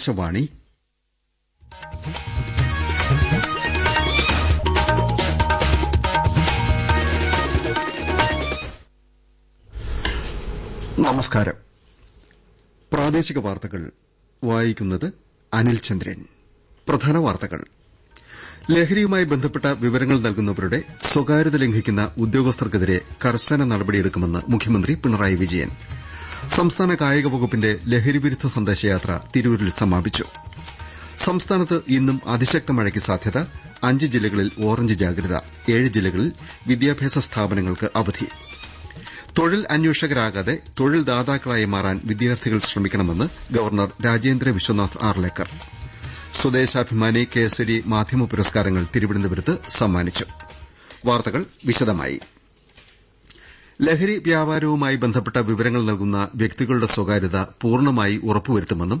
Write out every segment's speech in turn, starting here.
ആകാശവാണി. നമസ്കാരം. പ്രാദേശിക വാർത്തകൾ. വായിക്കുന്നത് അനിൽ ചന്ദ്രൻ. പ്രധാന വാർത്തകൾ. ലഹരിയുമായി ബന്ധപ്പെട്ട വിവരങ്ങൾ നൽകുന്നവരുടെ സ്വകാര്യത ലംഘിക്കുന്ന ഉദ്യോഗസ്ഥർക്കെതിരെ കർശന നടപടിയെടുക്കുമെന്ന് മുഖ്യമന്ത്രി പിണറായി വിജയൻ. സംസ്ഥാന കായിക വകുപ്പിന്റെ ലഹരിവിരുദ്ധ സന്ദേശയാത്ര തിരൂരിൽ സമാപിച്ചു. സംസ്ഥാനത്ത് ഇന്നും അതിശക്ത മഴയ്ക്ക് സാധ്യത അഞ്ച് ജില്ലകളിൽ ഓറഞ്ച് ജാഗ്രത ഏഴ് ജില്ലകളിൽ വിദ്യാഭ്യാസ സ്ഥാപനങ്ങൾക്ക് അവധി. തൊഴിൽ അന്വേഷകരാകാതെ തൊഴിൽ ദാതാക്കളായി മാറാൻ വിദ്യാർത്ഥികൾ ശ്രമിക്കണമെന്ന് ഗവർണർ രാജേന്ദ്ര വിശ്വനാഥ് ആർലേക്കർ. സ്വദേശാഭിമാനി കേസരി മാധ്യമ പുരസ്കാരങ്ങൾ തിരുവനന്തപുരത്ത് സമ്മാനിച്ചു. വാർത്തകൾ വിശദമായി. ലഹരി വ്യാപാരവുമായി ബന്ധപ്പെട്ട വിവരങ്ങൾ നൽകുന്ന വ്യക്തികളുടെ സ്വകാര്യത പൂർണമായി ഉറപ്പുവരുത്തുമെന്നും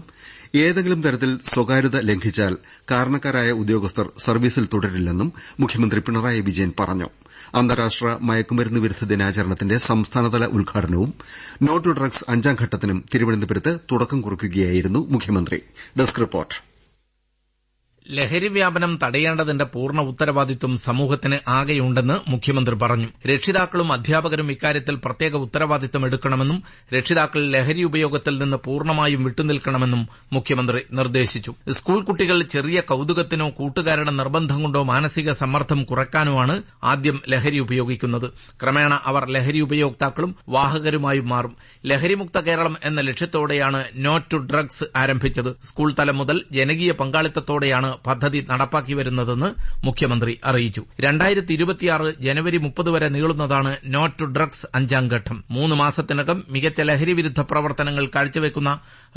ഏതെങ്കിലും തരത്തിൽ സ്വകാര്യത ലംഘിച്ചാൽ കാരണക്കാരായ ഉദ്യോഗസ്ഥർ സർവീസിൽ തുടരില്ലെന്നും മുഖ്യമന്ത്രി പിണറായി വിജയൻ പറഞ്ഞു. അന്താരാഷ്ട്ര മയക്കുമരുന്ന് വിരുദ്ധ ദിനാചരണത്തിന്റെ സംസ്ഥാനതല ഉദ്ഘാടനവും നോ ടു ഡ്രഗ്സ് അഞ്ചാം ഘട്ടത്തിനും തിരുവനന്തപുരത്ത് തുടക്കം കുറിക്കുകയായിരുന്നു മുഖ്യമന്ത്രി. ലഹരി വ്യാപനം തടയേണ്ടതിന്റെ പൂർണ ഉത്തരവാദിത്വം സമൂഹത്തിന് ആകെയുണ്ടെന്ന് മുഖ്യമന്ത്രി പറഞ്ഞു. രക്ഷിതാക്കളും അധ്യാപകരും ഇക്കാര്യത്തിൽ പ്രത്യേക ഉത്തരവാദിത്വം എടുക്കണമെന്നും രക്ഷിതാക്കൾ ലഹരി ഉപയോഗത്തിൽ നിന്ന് പൂർണമായും വിട്ടുനിൽക്കണമെന്നും മുഖ്യമന്ത്രി നിർദ്ദേശിച്ചു. സ്കൂൾ കുട്ടികൾ ചെറിയ കൌതുകത്തിനോ കൂട്ടുകാരുടെ നിർബന്ധം കൊണ്ടോ മാനസിക സമ്മർദ്ദം കുറയ്ക്കാനോ ആണ് ആദ്യം ലഹരി ഉപയോഗിക്കുന്നത്. ക്രമേണ അവർ ലഹരി ഉപയോക്താക്കളും വാഹകരുമായും മാറും. ലഹരിമുക്ത കേരളം എന്ന ലക്ഷ്യത്തോടെയാണ് നോ ടു ഡ്രഗ്സ് ആരംഭിച്ചത്. സ്കൂൾ തലം മുതൽ ജനകീയ പങ്കാളിത്തത്തോടെയാണ് പദ്ധതി നടപ്പാക്കി വരുന്നതെന്ന് മുഖ്യമന്ത്രി അറിയിച്ചു. രണ്ടായിരത്തി ഇരുപത്തിയാറ് ജനുവരി മുപ്പത് വരെ നീളുന്നതാണ് നോട്ട് ടു ഡ്രഗ്സ് അഞ്ചാം ഘട്ടം മൂന്ന് മാസത്തിനകം മികച്ച ലഹരി വിരുദ്ധ പ്രവർത്തനങ്ങൾ കാഴ്ചവെക്കുന്ന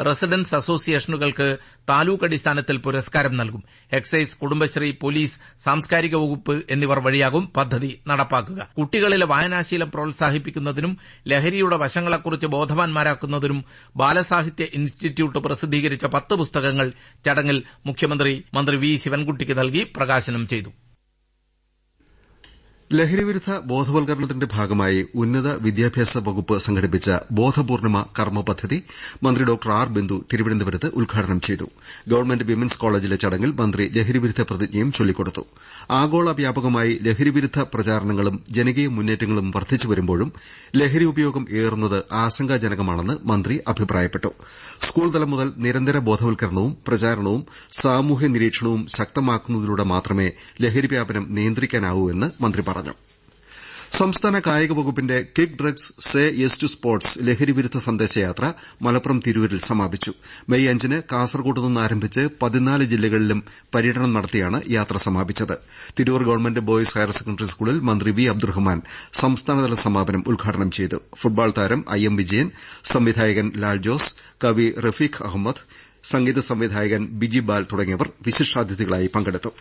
റെസിഡൻസ് അസോസിയേഷനുകൾക്ക് താലൂക്ക് അടിസ്ഥാനത്തിൽ പുരസ്കാരം നൽകും. എക്സൈസ് കുടുംബശ്രീ പോലീസ് സാംസ്കാരിക വകുപ്പ് എന്നിവർ വഴിയാകും പദ്ധതി നടപ്പാക്കുക. കുട്ടികളിലെ വായനാശീലം പ്രോത്സാഹിപ്പിക്കുന്നതിനും ലഹരിയുടെ വശങ്ങളെക്കുറിച്ച് ബോധവാന്മാരാക്കുന്നതിനും ബാലസാഹിത്യ ഇൻസ്റ്റിറ്റ്യൂട്ട് പ്രസിദ്ധീകരിച്ച പത്ത് പുസ്തകങ്ങൾ ചടങ്ങിൽ മുഖ്യമന്ത്രി മന്ത്രി വി ശിവൻകുട്ടിക്ക് നൽകി പ്രകാശനം ചെയ്തു ലഹരിവിരുദ്ധ ബോധവൽക്കരണത്തിന്റെ ഭാഗമായി ഉന്നത വിദ്യാഭ്യാസ വകുപ്പ് സംഘടിപ്പിച്ച ബോധപൂർണിമ കർമ്മ പദ്ധതി മന്ത്രി ഡോക്ടർ ആർ ബിന്ദു തിരുവനന്തപുരത്ത് ഉദ്ഘാടനം ചെയ്തു. ഗവൺമെന്റ് വിമൻസ് കോളേജിലെ ചടങ്ങിൽ മന്ത്രി ലഹരിവിരുദ്ധ പ്രതിജ്ഞയും ചൊല്ലിക്കൊടുത്തു. ആഗോള വ്യാപകമായി ലഹരിവിരുദ്ധ പ്രചാരണങ്ങളും ജനകീയ മുന്നേറ്റങ്ങളും വർദ്ധിച്ചുവരുമ്പോഴും ലഹരി ഉപയോഗം ഏറുന്നത് ആശങ്കാജനകമാണെന്ന് മന്ത്രി അഭിപ്രായപ്പെട്ടു. സ്കൂൾ തലം മുതൽ നിരന്തര ബോധവൽക്കരണവും പ്രചാരണവും സാമൂഹ്യ നിരീക്ഷണവും ശക്തമാക്കുന്നതിലൂടെ മാത്രമേ ലഹരി വ്യാപനം നിയന്ത്രിക്കാനാവൂ എന്ന് മന്ത്രി പറഞ്ഞു. സംസ്ഥാന കായിക വകുപ്പിന്റെ kick drugs say yes to sports ലഹരിവിരുദ്ധ സന്ദേശയാത്ര മലപ്പുറം തിരൂരിൽ സമാപിച്ചു. മെയ് അഞ്ചിന് കാസർകോട്ട് നിന്ന് ആരംഭിച്ച് പതിനാല് ജില്ലകളിലും പര്യടനം നടത്തിയാണ് യാത്ര സമാപിച്ചത്. Tirur government boys higher secondary സ്കൂളിൽ മന്ത്രി വി അബ്ദുറഹ്മാൻ സംസ്ഥാനതല സമാപനം ഉദ്ഘാടനം ചെയ്തു. ഫുട്ബോൾ താരം ഐ എം വിജയൻ സംവിധായകൻ ലാൽ ജോസ് കവി റഫീഖ് അഹമ്മദ് സംഗീത സംവിധായകൻ ബിജി ബാൽ തുടങ്ങിയവർ വിശിഷ്ടാതിഥികളായി പങ്കെടുത്തു.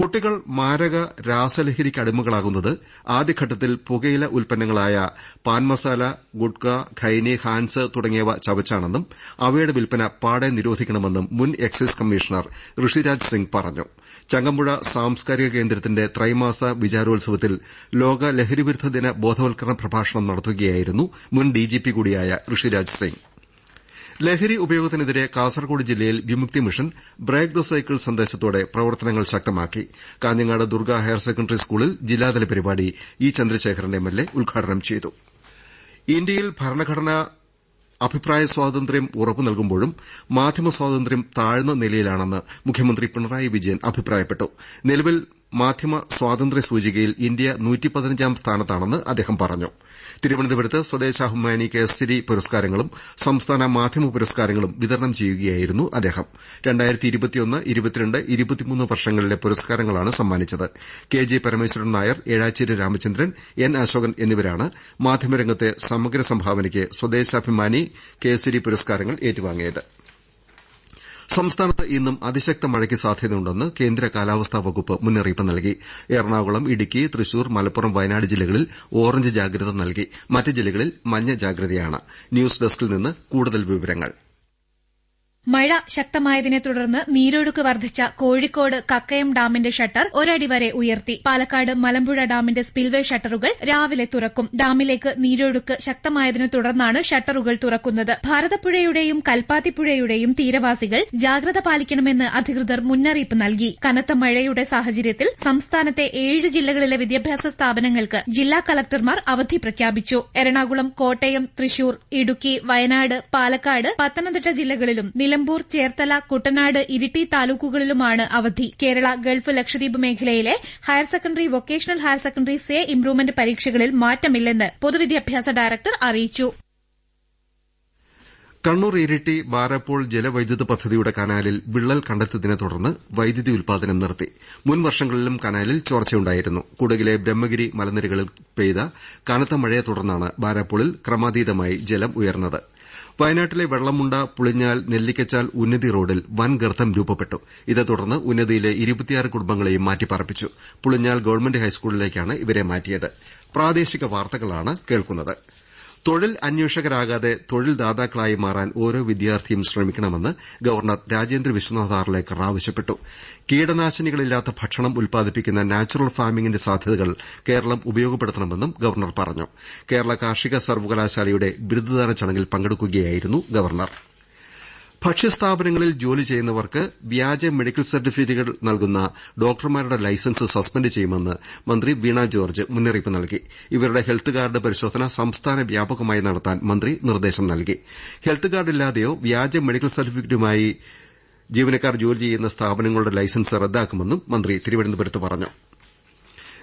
കുട്ടികൾ മാരക രാസലഹരിക്ക് അടിമകളാകുന്നത് ആദ്യഘട്ടത്തിൽ പുകയില ഉൽപ്പന്നങ്ങളായ പാൻമസാല ഗുഡ്ക ഖൈനി ഹാൻസ് തുടങ്ങിയവ ചവച്ചാണെന്നും അവയുടെ വിൽപ്പന പാടെ നിരോധിക്കണമെന്നും മുൻ എക്സൈസ് കമ്മീഷണർ ഋഷിരാജ് സിംഗ് പറഞ്ഞു. ചങ്ങമ്പുഴ സാംസ്കാരിക കേന്ദ്രത്തിന്റെ ത്രൈമാസ വിചാരോത്സവത്തിൽ ലോക ലഹരിവിരുദ്ധ ദിന ബോധവൽക്കരണ പ്രഭാഷണം നടത്തുകയായിരുന്നു മുൻ ഡിജിപി കൂടിയായ ഋഷിരാജ് സിംഗ്. ലഹരി ഉപയോഗത്തിനെതിരെ കാസർകോട് ജില്ലയിൽ Vimukthi mission break the cycle സന്ദേശത്തോടെ പ്രവർത്തനങ്ങൾ ശക്തമാക്കി. കാഞ്ഞങ്ങാട് ദുർഗ ഹയർ സെക്കൻഡറി സ്കൂളിൽ ജില്ലാതല പരിപാടി E Chandrasekharan M L A ഉദ്ഘാടനം ചെയ്തു. ഇന്ത്യയിൽ ഭരണഘടന അഭിപ്രായ സ്വാതന്ത്ര്യം ഉറപ്പു നൽകുമ്പോഴും മാധ്യമ സ്വാതന്ത്ര്യം താഴ്ന്ന നിലയിലാണെന്ന് മുഖ്യമന്ത്രി പിണറായി വിജയൻ അഭിപ്രായപ്പെട്ടു. നിലവിൽ മാധ്യമ സ്വാതന്ത്ര്യ സൂചികയിൽ ഇന്ത്യ സ്ഥാനത്താണെന്ന് അദ്ദേഹം പറഞ്ഞു. തിരുവനന്തപുരത്ത് സ്വദേശാഭിമാനി കേസരി പുരസ്കാരങ്ങളും സംസ്ഥാന മാധ്യമ പുരസ്കാരങ്ങളും വിതരണം ചെയ്യുകയായിരുന്നു അദ്ദേഹം. വർഷങ്ങളിലെ പുരസ്കാരങ്ങളാണ് സമ്മാനിച്ചത്. K G Parameswaran Nair Ezhacherry Ramachandran N Asokan എന്നിവരാണ് മാധ്യമരംഗത്തെ സമഗ്ര സംഭാവനയ്ക്ക് സ്വദേശാഭിമാനി കേസരി പുരസ്കാരങ്ങൾ ഏറ്റുവാങ്ങിയത്. സംസ്ഥാനത്ത് ഇന്നും അതിശക്ത മഴയ്ക്ക് സാധ്യതയുണ്ടെന്ന് കേന്ദ്ര കാലാവസ്ഥാ വകുപ്പ് മുന്നറിയിപ്പ് നൽകി. എറണാകുളം ഇടുക്കി തൃശൂർ മലപ്പുറം വയനാട് ജില്ലകളിൽ ഓറഞ്ച് ജാഗ്രത നൽകി. മറ്റ് ജില്ലകളിൽ മഞ്ഞ ജാഗ്രതയാണ്. ന്യൂസ് ഡെസ്കിൽ നിന്ന് കൂടുതൽ വിവരങ്ങൾ. മഴ ശക്തമായതിനെ തുടർന്ന് നീരൊഴുക്ക് വർദ്ധിച്ച കോഴിക്കോട് കക്കയം ഡാമിന്റെ ഷട്ടർ ഒരടി വരെ ഉയർത്തി. പാലക്കാട് മലമ്പുഴ ഡാമിന്റെ സ്പിൽവേ ഷട്ടറുകൾ രാവിലെ തുറക്കും. ഡാമിലേക്ക് നീരൊഴുക്ക് ശക്തമായതിനെ തുടർന്നാണ് ഷട്ടറുകൾ തുറക്കുന്നത്. ഭാരതപ്പുഴയുടെയും കൽപ്പാത്തിപ്പുഴയുടെയും തീരവാസികൾ ജാഗ്രത പാലിക്കണമെന്ന് അധികൃതർ മുന്നറിയിപ്പ് നൽകി. കനത്ത മഴയുടെ സാഹചര്യത്തിൽ സംസ്ഥാനത്തെ ഏഴ് ജില്ലകളിലെ വിദ്യാഭ്യാസ സ്ഥാപനങ്ങൾക്ക് ജില്ലാ കളക്ടർമാർ അവധി പ്രഖ്യാപിച്ചു. എറണാകുളം കോട്ടയം തൃശൂർ ഇടുക്കി വയനാട് പാലക്കാട് പത്തനംതിട്ട ജില്ലകളിലും നിലമ്പൂർ ചേർത്തല കുട്ടനാട് ഇരിട്ടി താലൂക്കുകളിലുമാണ് അവധി. കേരള ഗൾഫ് ലക്ഷദ്വീപ് മേഖലയിലെ higher secondary vocational higher secondary say improvement പരീക്ഷകളിൽ മാറ്റമില്ലെന്ന് പൊതുവിദ്യാഭ്യാസ ഡയറക്ടർ അറിയിച്ചു. കണ്ണൂർ ഇരിട്ടി വാരപ്പോൾ ജലവൈദ്യുത പദ്ധതിയുടെ കനാലിൽ വിള്ളൽ കണ്ടെത്തിയതിനെ തുടർന്ന് വൈദ്യുതി ഉൽപാദനം നിർത്തി. മുൻ വർഷങ്ങളിലും കനാലിൽ ചോർച്ചയുണ്ടായിരുന്നു. കുടകിലെ ബ്രഹ്മഗിരി മലനിരകളിൽ പെയ്ത കനത്ത മഴയെ തുടർന്നാണ് വാരപ്പോളിൽ ക്രമാതീതമായി ജലം ഉയർന്നത്. വയനാട്ടിലെ വെള്ളമുണ്ട പുളിഞ്ഞാൽ നെല്ലിക്കച്ചാൽ ഉന്നതി റോഡിൽ വൻ ഗർത്തം രൂപപ്പെട്ടു. ഇതേ തുടർന്ന് ഉന്നതിയിലെ കുടുംബങ്ങളെയും മാറ്റിപ്പാർപ്പിച്ചു. പുളിഞ്ഞാൽ ഗവൺമെന്റ് ഹൈസ്കൂളിലേക്കാണ് ഇവരെ മാറ്റിയത്. തൊഴിൽ അന്വേഷകരാകാതെ തൊഴിൽദാതാക്കളായി മാറാൻ ഓരോ വിദ്യാർത്ഥിയും ശ്രമിക്കണമെന്ന് ഗവർണർ രാജേന്ദ്ര വിശ്വനാഥ് ആർലേക്കർ ആവശ്യപ്പെട്ടു. കീടനാശിനികളില്ലാത്ത ഭക്ഷണം ഉൽപ്പാദിപ്പിക്കുന്ന നാച്ചുറൽ ഫാമിംഗിന്റെ സാധ്യതകൾ കേരളം ഉപയോഗപ്പെടുത്തണമെന്നും ഗവർണർ പറഞ്ഞു. കേരള കാർഷിക സർവകലാശാലയുടെ ബിരുദദാന ചടങ്ങിൽ പങ്കെടുക്കുകയായിരുന്നു ഗവർണർ. ഭക്ഷ്യസ്ഥാപനങ്ങളിൽ ജോലി ചെയ്യുന്നവർക്ക് വ്യാജ മെഡിക്കൽ സർട്ടിഫിക്കറ്റുകൾ നൽകുന്ന ഡോക്ടർമാരുടെ ലൈസൻസ് സസ്പെൻഡ് ചെയ്യുമെന്ന് മന്ത്രി വീണ ജോർജ് മുന്നറിയിപ്പ് നൽകി. ഇവരുടെ ഹെൽത്ത് കാർഡ് പരിശോധന സംസ്ഥാന വ്യാപകമായി നടത്താൻ മന്ത്രി നിർദ്ദേശം നൽകി. ഹെൽത്ത് കാർഡില്ലാതെയോ വ്യാജ മെഡിക്കൽ സർട്ടിഫിക്കറ്റുമായി ജീവനക്കാർ ജോലി ചെയ്യുന്ന സ്ഥാപനങ്ങളുടെ ലൈസൻസ് റദ്ദാക്കുമെന്നും മന്ത്രി തിരുവനന്തപുരത്ത് പറഞ്ഞു.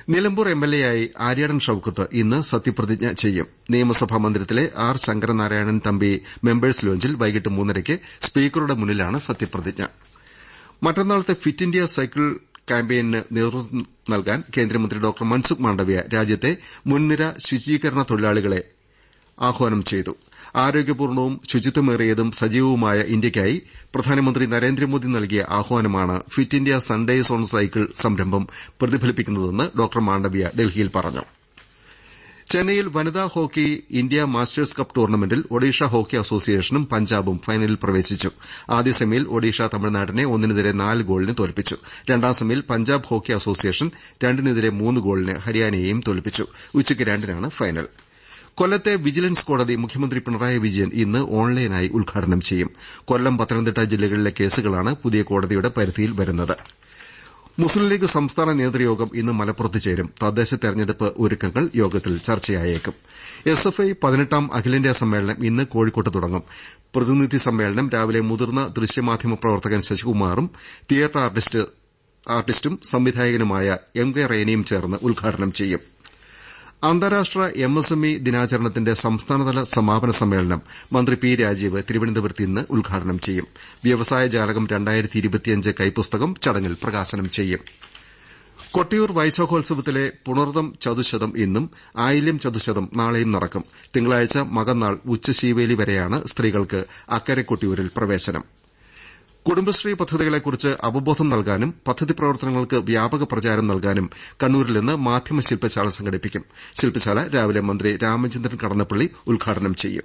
നിലമ്പൂർ എംഎൽഎയായി ആര്യാടൻ ഷൌക്കത്ത് ഇന്ന് സത്യപ്രതിജ്ഞ ചെയ്യും. നിയമസഭാ മന്ദിരത്തിലെ ആർ ശങ്കരനാരായണൻ തമ്പി മെമ്പേഴ്സ് ലോഞ്ചിൽ വൈകിട്ട് മൂന്നരയ്ക്ക് സ്പീക്കറുടെ മുന്നിലാണ് സത്യപ്രതിജ്ഞ. മറ്റന്നാളത്തെ ഫിറ്റ് ഇന്ത്യ സൈക്കിൾ ക്യാമ്പയിന് നേതൃത്വം നൽകാൻ കേന്ദ്രമന്ത്രി ഡോക്ടർ മൻസുഖ് മാണ്ഡവ്യ രാജ്യത്തെ മുൻനിര ശുചീകരണ തൊഴിലാളികളെ ആഹ്വാനം ചെയ്തു. ആരോഗ്യപൂർണവും ശുചിത്വമേറിയതും സജീവവുമായ ഇന്ത്യയ്ക്കായി പ്രധാനമന്ത്രി നരേന്ദ്രമോദി നൽകിയ ആഹ്വാനമാണ് fit India Sundays on cycle സംരംഭം പ്രതിഫലിപ്പിക്കുന്നതെന്ന് ഡോക്ടർ മാണ്ഡവ്യ ഡൽഹിയിൽ പറഞ്ഞു. ചെന്നൈയിൽ വനിതാ ഹോക്കി ഇന്ത്യ മാസ്റ്റേഴ്സ് കപ്പ് ടൂർണമെന്റിൽ ഒഡീഷ ഹോക്കി അസോസിയേഷനും പഞ്ചാബും ഫൈനലിൽ പ്രവേശിച്ചു. ആദ്യ സെമിയിൽ ഒഡീഷ തമിഴ്നാടിനെ ഒന്നിനെതിരെ നാല് ഗോളിന് തോൽപ്പിച്ചു. രണ്ടാം സെമിയിൽ പഞ്ചാബ് ഹോക്കി അസോസിയേഷൻ രണ്ടിനെതിരെ മൂന്ന് ഗോളിന് ഹരിയാനയെയും തോൽപ്പിച്ചു. ഉച്ചയ്ക്ക് രണ്ടിനാണ് ഫൈനൽ. കൊല്ലത്തെ വിജിലൻസ് കോടതി മുഖ്യമന്ത്രി പിണറായി വിജയൻ ഇന്ന് ഓൺലൈനായി ഉദ്ഘാടനം ചെയ്യും. കൊല്ലം പത്തനംതിട്ട ജില്ലകളിലെ കേസുകളാണ് പുതിയ കോടതിയുടെ പരിധിയിൽ വരുന്നത്. മുസ്ലിം ലീഗ് സംസ്ഥാന നേതൃയോഗം ഇന്ന് മലപ്പുറത്ത് ചേരും. തദ്ദേശ തെരഞ്ഞെടുപ്പ് ഒരുക്കങ്ങൾ യോഗത്തിൽ ചർച്ചയായേക്കും. എസ് എഫ് ഐ പതിനെട്ടാം അഖിലേന്ത്യാ സമ്മേളനം ഇന്ന് കോഴിക്കോട്ട് തുടങ്ങും. പ്രതിനിധി സമ്മേളനം രാവിലെ മുതിർന്ന ദൃശ്യമാധ്യമ പ്രവർത്തകൻ ശശികുമാറും തിയേറ്റർ ആർട്ടിസ്റ്റും സംവിധായകനുമായ എം കെ റേനിയും ചേർന്ന് ഉദ്ഘാടനം ചെയ്യും. അന്താരാഷ്ട്ര എം എസ് എം ഇ ദിനാചരണത്തിന്റെ സംസ്ഥാനതല സമാപന സമ്മേളനം മന്ത്രി പി രാജീവ് തിരുവനന്തപുരത്ത് ഇന്ന് ഉദ്ഘാടനം ചെയ്യും. വ്യവസായ ജാലകം കൈപ്പുസ്തകം ചടങ്ങിൽ പ്രകാശനം ചെയ്യും. കൊട്ടിയൂർ വൈശാഖോത്സവത്തിലെ പുണർദം ചതുശതം ഇന്നും ആയില്യം ചതുശതം നാളെയും നടക്കും. തിങ്കളാഴ്ച മകന്നാൾ ഉച്ചശീവേലി വരെയാണ് സ്ത്രീകൾക്ക് അക്കരെ കൊട്ടിയൂരിൽ പ്രവേശനം. കുടുംബശ്രീ പദ്ധതികളെക്കുറിച്ച് അവബോധം നൽകാനും പദ്ധതി പ്രവർത്തനങ്ങൾക്ക് വ്യാപക പ്രചാരം നൽകാനും കണ്ണൂരിൽ നിന്ന് മാധ്യമ ശില്പശാല സംഘടിപ്പിക്കും. ശില്പശാല രാവിലെ മന്ത്രി രാമചന്ദ്രൻ കടന്നപ്പള്ളി ഉദ്ഘാടനം ചെയ്യും.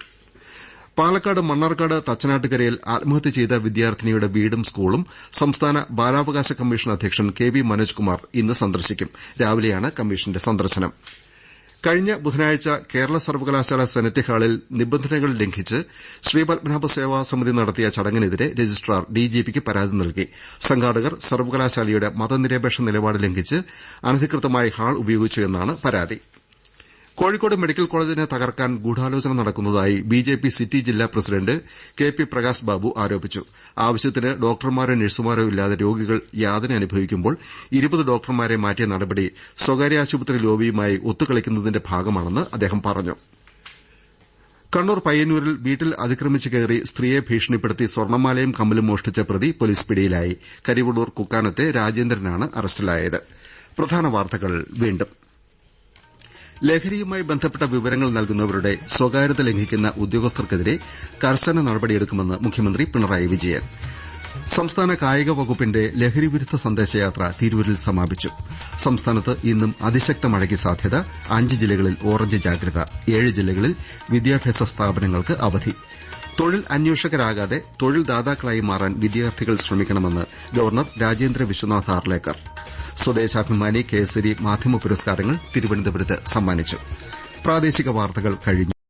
പാലക്കാട് മണ്ണാർക്കാട് തച്ചനാട്ടുകരയിൽ ആത്മഹത്യ ചെയ്ത വിദ്യാർത്ഥിനിയുടെ വീടും സ്കൂളും സംസ്ഥാന ബാലാവകാശ കമ്മീഷൻ അധ്യക്ഷൻ കെ വി മനോജ്കുമാർ ഇന്ന് സന്ദർശിക്കും. രാവിലെയാണ് കമ്മീഷന്റെ സന്ദർശനം. കഴിഞ്ഞ ബുധനാഴ്ച കേരള സർവകലാശാല സെനറ്റ് ഹാളിൽ നിബന്ധനകൾ ലംഘിച്ച് ശ്രീപത്മനാഭ സേവാ സമിതി നടത്തിയ ചടങ്ങിനെതിരെ രജിസ്ട്രാർ ഡിജിപിക്ക് പരാതി നൽകി. സംഘാടകർ സർവകലാശാലയുടെ മതനിരപേക്ഷ നിലപാട് ലംഘിച്ച് അനധികൃതമായി ഹാൾ ഉപയോഗിച്ചു എന്നാണ് പരാതി. കോഴിക്കോട് മെഡിക്കൽ കോളേജിനെ തകർക്കാൻ ഗൂഢാലോചന നടക്കുന്നതായി ബിജെപി സിറ്റി ജില്ലാ president K P Prakash Babu ആരോപിച്ചു. ആവശ്യത്തിന് ഡോക്ടർമാരോ നഴ്സുമാരോ ഇല്ലാതെ രോഗികൾ യാതന അനുഭവിക്കുമ്പോൾ ഇരുപത് ഡോക്ടർമാരെ മാറ്റിയ നടപടി സ്വകാര്യ ആശുപത്രി ലോബിയുമായി ഒത്തുകളിക്കുന്നതിന്റെ ഭാഗമാണെന്ന് അദ്ദേഹം പറഞ്ഞു. കണ്ണൂർ പയ്യന്നൂരിൽ വീട്ടിൽ അതിക്രമിച്ച് കയറി സ്ത്രീയെ ഭീഷണിപ്പെടുത്തി സ്വർണമാലയും കമ്മലും മോഷ്ടിച്ച പ്രതി പോലീസ് പിടിയിലായി. കരിവള്ളൂർ കുക്കാനത്തെ രാജേന്ദ്രനാണ് അറസ്റ്റിലായത്. ലഹരിയുമായി ബന്ധപ്പെട്ട വിവരങ്ങൾ നൽകുന്നവരുടെ സ്വകാര്യത ലംഘിക്കുന്ന ഉദ്യോഗസ്ഥർക്കെതിരെ കർശന നടപടിയെടുക്കുമെന്ന് മുഖ്യമന്ത്രി പിണറായി വിജയൻ. സംസ്ഥാന കായിക വകുപ്പിന്റെ ലഹരിവിരുദ്ധ സന്ദേശയാത്ര തിരൂരിൽ സമാപിച്ചു. സംസ്ഥാനത്ത് ഇന്നും അതിശക്ത മഴയ്ക്ക് സാധ്യത അഞ്ച് ജില്ലകളിൽ ഓറഞ്ച് ജാഗ്രത ഏഴ് ജില്ലകളിൽ വിദ്യാഭ്യാസ സ്ഥാപനങ്ങൾക്ക് അവധി. തൊഴിൽ അന്വേഷകരാകാതെ തൊഴിൽ ദാതാക്കളായി മാറാൻ വിദ്യാർത്ഥികൾ ശ്രമിക്കണമെന്ന് ഗവർണർ രാജേന്ദ്ര വിശ്വനാഥ് ആർലേക്കർ. സ്വദേശാഭിമാനി കേസരി മാധ്യമ പുരസ്കാരങ്ങൾ തിരുവനന്തപുരത്ത് സമ്മാനിച്ചു.